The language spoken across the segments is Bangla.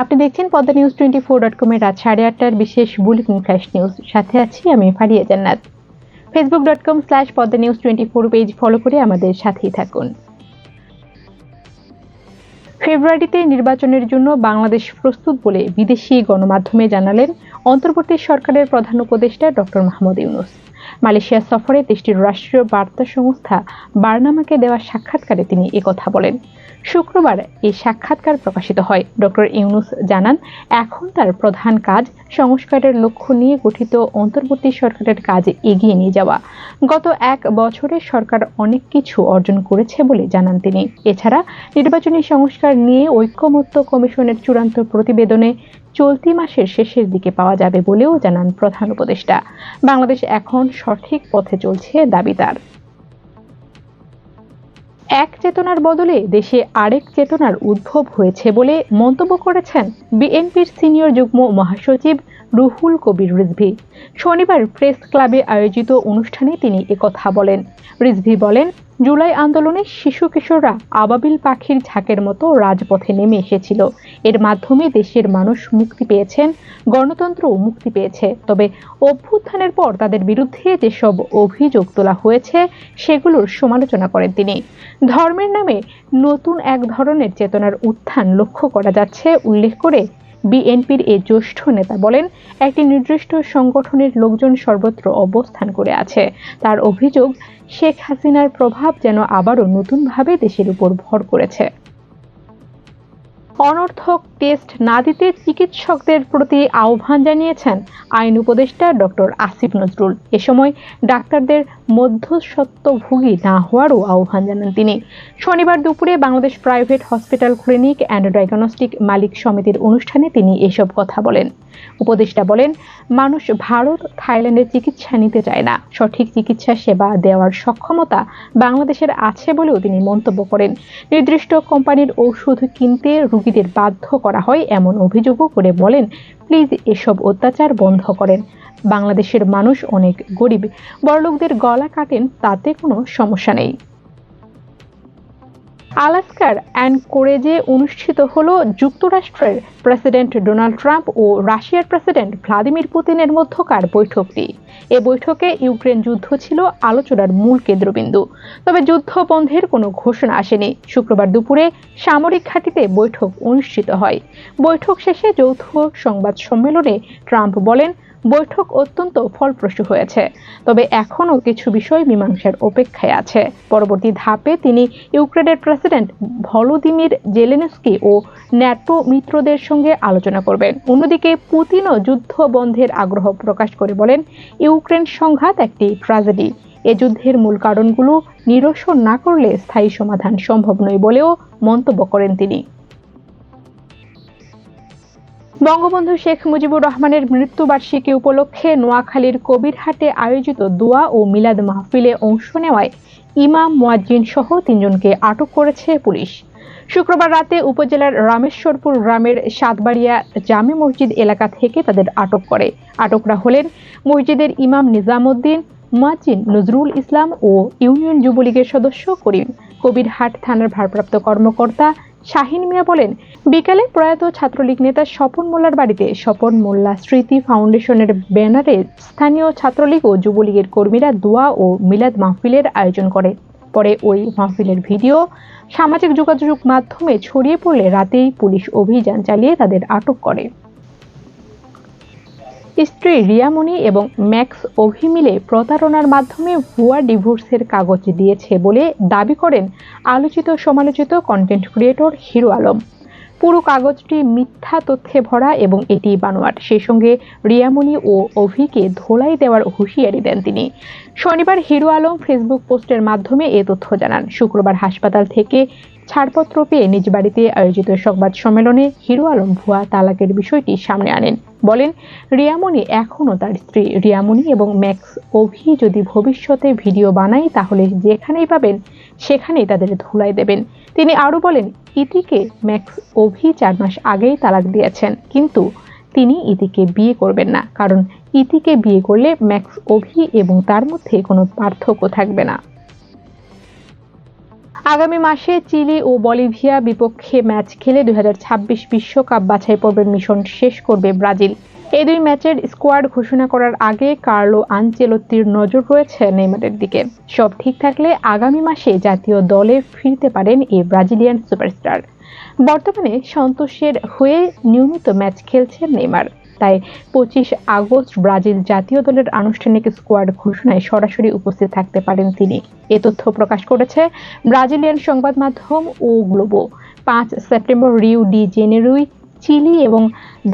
আপনি দেখছেন Padma news twenty four dot কমের রাত সাড়ে আটটার বিশেষ বুলেটিন ফ্ল্যাশ নিউজ সাথে আছি আমি Faria Jannat. Facebook dot com slash Padma news twenty four page follow করে আমাদের সাথেই থাকুন। ফেব্রুয়ারিতে নির্বাচনের জন্য বাংলাদেশ প্রস্তুত বলে বিদেশি গণমাধ্যমে জানালেন অন্তর্বর্তী সরকারের প্রধান উপদেষ্টা ডক্টর মাহমুদ ইউনুস। মালয়েশিয়া সফরে দেশটির রাষ্ট্রীয় বার্তা সংস্থা বার্নামাকে দেওয়া সাক্ষাৎকারে তিনি একথা বলেন। শুক্রবার এই সাক্ষাৎকার প্রকাশিত হয়। ডক্টর ইউনুস জানান, এখন তার প্রধান কাজ সংস্কারের লক্ষ্য নিয়ে গঠিত অন্তর্বর্তী সরকারের কাজ এগিয়ে নিয়ে যাওয়া। গত এক বছরে সরকার অনেক কিছু অর্জন করেছে বলে জানান তিনি। এছাড়া নির্বাচনী সংস্কার নিয়ে ঐক্যমত্য কমিশনের চূড়ান্ত প্রতিবেদনে চলতি মাসের শেষের দিকে পাওয়া যাবে বলেও জানান প্রধান উপদেষ্টা। বাংলাদেশ এখন সঠিক পথে চলছে দাবি তার এক চেতনার বদলে দেশে আরেক চেতনার উদ্ভব হয়েছে বলে মন্তব্য করেছেন বিএনপির সিনিয়র যুগ্ম মহাসচিব রুহুল কবির রিজভি। শনিবার প্রেস ক্লাবে আয়োজিত অনুষ্ঠানে তিনি একথা বলেন। রিজভি বলেন জুলাই আন্দোলনে শিশু কিশোররা আবাবিল পাখির ঝাঁকের মতো রাজপথে নেমে এসেছিল। এর মাধ্যমে দেশের মানুষ মুক্তি পেয়েছেন গণতন্ত্রও মুক্তি পেয়েছে। তবে অভ্যুত্থানের পর তাদের বিরুদ্ধে যেসব অভিযোগ তোলা হয়েছে, সেগুলোর সমালোচনা করেন তিনি। ধর্মের নামে নতুন এক ধরনের চেতনার উত্থান লক্ষ্য করা যাচ্ছে, উল্লেখ করে বিএনপির এ জ্যেষ্ঠ নেতা বলেন, একটি নির্দিষ্ট সংগঠনের লোকজন সর্বত্র অবস্থান করে আছে। তার অভিযোগ, শেখ হাসিনার প্রভাব যেন আবারও নতুনভাবে দেশের উপর ভর করেছে। অনর্থক টেস্ট না দিতে চিকিৎসকদের প্রতি আহ্বান জানিয়েছেন আইন উপদেষ্টা ডক্টর আসিফ নজরুল। এ সময় ডাক্তারদের মধ্যস্বত্বভোগী না হওয়ারও আহ্বান জানান তিনি। শনিবার দুপুরে Bangladesh private hospital clinic and diagnostic মালিক সমিতির অনুষ্ঠানে তিনি এসব কথা বলেন। উপদেষ্টা বলেন, মানুষ ভারত থাইল্যান্ডের চিকিৎসা নিতে চায় না। সঠিক চিকিৎসা সেবা দেওয়ার সক্ষমতা বাংলাদেশের আছে বলেও তিনি মন্তব্য করেন। নির্দিষ্ট কোম্পানির ঔষধ কিনতে রোগীদের বাধ্য করা হয় এমন অভিযোগও করে বলেন, প্লিজ এসব অত্যাচার বন্ধ করেন। বাংলাদেশের মানুষ অনেক গরিব। বড়লোকদের গলা কাটেন, তাতে কোনো সমস্যা নেই। আলাস্কার অ্যানকোরেজে অনুষ্ঠিত হল যুক্তরাষ্ট্রের প্রেসিডেন্ট ডোনাল্ড ট্রাম্প ও রাশিয়ার প্রেসিডেন্ট ভ্লাদিমির পুতিনের মধ্যকার বৈঠকটি। এ বৈঠকে ইউক্রেন যুদ্ধ ছিল আলোচনার মূল কেন্দ্রবিন্দু। তবে যুদ্ধ বন্ধের কোনো ঘোষণা আসেনি। শুক্রবার দুপুরে সামরিক ঘাঁটিতে বৈঠক অনুষ্ঠিত হয়। বৈঠক শেষে যৌথ সংবাদ সম্মেলনে ট্রাম্প বলেন বৈঠক অত্যন্ত ফলপ্রসূ হয়েছে। তবে এখনও কিছু বিষয় মীমাংসার অপেক্ষায় আছে। পরবর্তী ধাপে তিনি ইউক্রেনের প্রেসিডেন্ট ভলোদিমির জেলেনস্কি ও ন্যাটো মিত্রদের সঙ্গে আলোচনা করবেন। অন্যদিকে পুতিনও যুদ্ধ বন্ধের আগ্রহ প্রকাশ করে বলেন, ইউক্রেন সংঘাত একটি ট্র্যাজেডি এ যুদ্ধের মূল কারণগুলো নিরসন না করলে স্থায়ী সমাধান সম্ভব নয় বলেও মন্তব্য করেন তিনি। বঙ্গবন্ধু শেখ মুজিবুর রহমানের মৃত্যুবার্ষিকী উপলক্ষে নোয়াখালীর কবিরহাটে আয়োজিত দোয়া ও মিলাদ মাহফিলে অংশ নেওয়ায় ইমাম মুয়াজ্জিন সহ তিনজনকে আটক করেছে পুলিশ। শুক্রবার রাতে উপজেলার রামেশ্বরপুর গ্রামের সাতবাড়িয়া জামে মসজিদ এলাকা থেকে তাদের আটক করে। আটকরা হলেন মসজিদের ইমাম নিজামুদ্দিন, মুয়াজ্জিন নজরুল ইসলাম ও ইউনিয়ন যুবলীগের সদস্য করিম। কবিরহাট থানার ভারপ্রাপ্ত কর্মকর্তা শাহিন মিয়া বলেন, বিকালে প্রয়াত ছাত্রলীগ নেতা স্বপন মোল্লার বাড়িতে স্বপন মোল্লা স্মৃতি ফাউন্ডেশনের ব্যানারে স্থানীয় ছাত্রলীগ ও যুবলীগের কর্মীরা দোয়া ও মিলাদ মাহফিলের আয়োজন করে। পরে ওই মাহফিলের ভিডিও, সামাজিক যোগাযোগ মাধ্যমে ছড়িয়ে পড়লে রাতেই পুলিশ অভিযান চালিয়ে তাদের আটক করে। স্ত্রী রিয়ামণি এবং ম্যাক্স অভি মিলে প্রতারণার মাধ্যমে ভুয়া ডিভোর্সের কাগজ দিয়েছে বলে দাবি করেন আলোচিত সমালোচিত কন্টেন্ট ক্রিয়েটর হিরো আলম। পুরো কাগজটি মিথ্যা তথ্যে ভরা এবং এটি বানোয়াট। সেই সঙ্গে রিয়ামণি ও অভিকে ধোলাই দেওয়ার হুঁশিয়ারি দেন তিনি। শনিবার হিরো আলম ফেসবুক পোস্টের মাধ্যমে এ তথ্য জানান। শুক্রবার হাসপাতাল থেকে ছাড়পত্র পেয়ে নিজ বাড়িতে আয়োজিত সংবাদ সম্মেলনে হিরো আলম ভুয়া তালাকের বিষয়টি সামনে আনেন। বলেন, রিয়ামণি এখনও তার স্ত্রী রিয়ামণি এবং ম্যাক্স অভি যদি ভবিষ্যতে ভিডিও বানায়, তাহলে যেখানেই পাবেন, সেখানেই তাদের ধুলাই দেবেন। তিনি আরও বলেন, ইতিকে ম্যাক্স অভি চার মাস আগেই তালাক দিয়েছেন, কিন্তু তিনি ইতিকে বিয়ে করবেন না, কারণ ইতিকে বিয়ে করলে ম্যাক্স অভি এবং তার মধ্যে কোনো পার্থক্য থাকবে না। আগামী মাসে চিলি ও বলিভিয়া বিপক্ষে ম্যাচ খেলে দুই বিশ্বকাপ বাছাই পর্বের মিশন শেষ করবে ব্রাজিল। এই দুই ম্যাচের স্কোয়াড ঘোষণা করার আগে কার্লো আনচেলত্তির নজর রয়েছে নেইমারের দিকে। সব ঠিক থাকলে আগামী মাসে জাতীয় দলে ফিরতে পারেন এই ব্রাজিলিয়ান সুপারস্টার। বর্তমানে সন্তোষের হয়ে নিয়মিত ম্যাচ খেলছেন নেইমার। তাই পঁচিশ আগস্ট ব্রাজিল জাতীয় দলের আনুষ্ঠানিক স্কোয়াড ঘোষণায় সরাসরি উপস্থিত থাকতে পারেন তিনি। এ তথ্য প্রকাশ করেছে ব্রাজিলিয়ান সংবাদ মাধ্যম ও গ্লোবো। পাঁচ September Rio de Janeiro, Chile এবং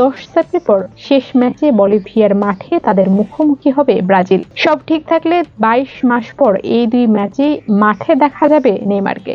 দশ সেপ্টেম্বর শেষ ম্যাচে বলিভিয়ার মাঠে তাদের মুখোমুখি হবে ব্রাজিল। সব ঠিক থাকলে বাইশ মাস পর এই দুই ম্যাচেই মাঠে দেখা যাবে নেইমারকে।